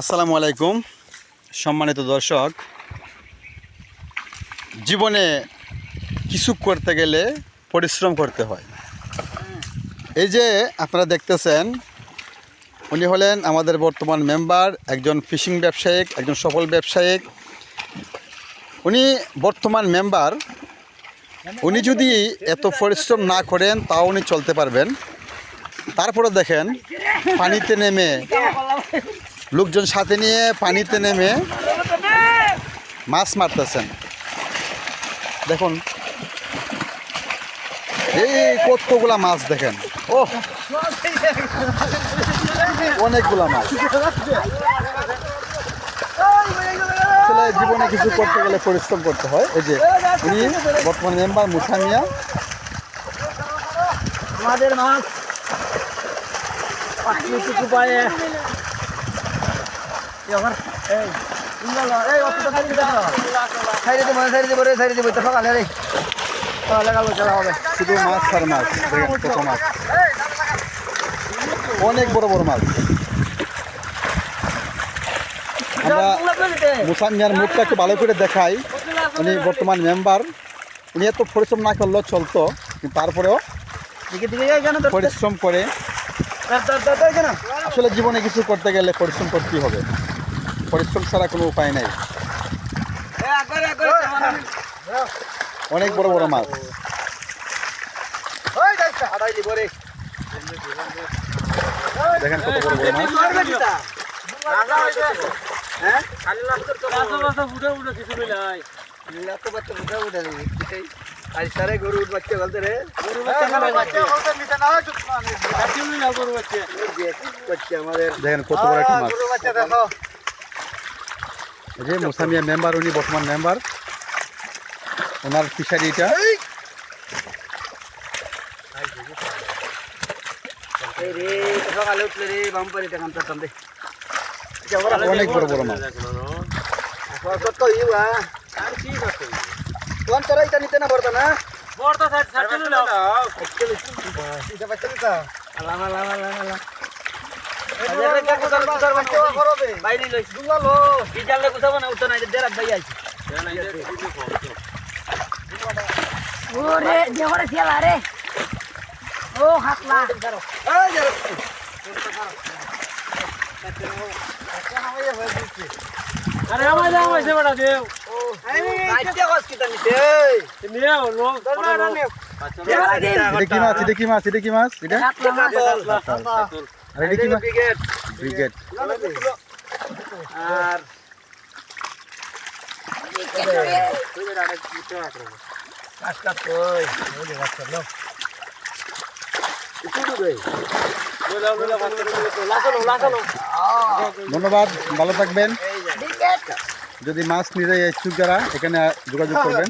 আসসালামু আলাইকুম সম্মানিত দর্শক। জীবনে কিছু করতে গেলে পরিশ্রম করতে হয়। এই যে আপনারা দেখতেছেন, উনি হলেন আমাদের বর্তমান মেম্বার, একজন ফিশিং ব্যবসায়িক, একজন সফল ব্যবসায়িক। উনি বর্তমান মেম্বার। উনি যদি এত পরিশ্রম না করেন, তাও উনি চলতে পারবেন। তারপরে দেখেন, পানিতে নেমে লোকজন সাথে নিয়ে পানিতে নেমে মাছ মারতেছেন। দেখুন। এই কতগুলা মাছ দেখেন। ও অনেকগুলা মাছ। জীবনে কিছু করতে গেলে পরিশ্রম করতে হয়। এই যে উনি বর্তমান মেম্বার মুসামিয়া আমাদের মাছ। প্রাকৃতিক উপায়ে এই এই দাও মানে সাইড দিতে রে সাইড দিতে তো সকালে রে সকালে কালো চলা হবে। শুধু মাছ আর মাছ কত মাছ। অনেক বড় বড় মাছ। আমরা মুসামিয়ার মুখটা একটু ভালো করে দেখাই। উনি বর্তমান মেম্বার। উনি এত পরিশ্রম না করলেও চলতো তারপরেও পরিশ্রম করে। আসলে জীবনে কিছু করতে গেলে পরিশ্রম করতেই হবে। পরিশ্রম ছাড়া কোনো উপায় নাই। অনেক বড় বড় মাছ। দেখেন কত বড় বড় মাছ। গরুর বাচ্চা দেখেন কত বড় একটা মাছ গরুর বাচ্চা দেখো এই যে মুসামিয়া মেম্বার উনি বর্তমান মেম্বার ওনার ফিশারি এটা এই রে সকালে উঠলে রে বাম্পারি দেখান তো তন্দে অনেক বড় বড় মাছ বর্তা ওরে দেহরে খেলা রে। ও হাতলা। আরে আমায় দাও আমায় সেবাটা দেও। কি মাছ? কি মাছ? হাতলা মাছ আর এটা কি ব্রিগেড। ব্রিগেড। আর কাজটা কই ওই যে বাচ্চা নাও একটু দে লাগানো লাগানো ধন্যবাদ ভালো থাকবেন। যদি মাছ নিতে ইচ্ছুক যারা এখানে যোগাযোগ করবেন।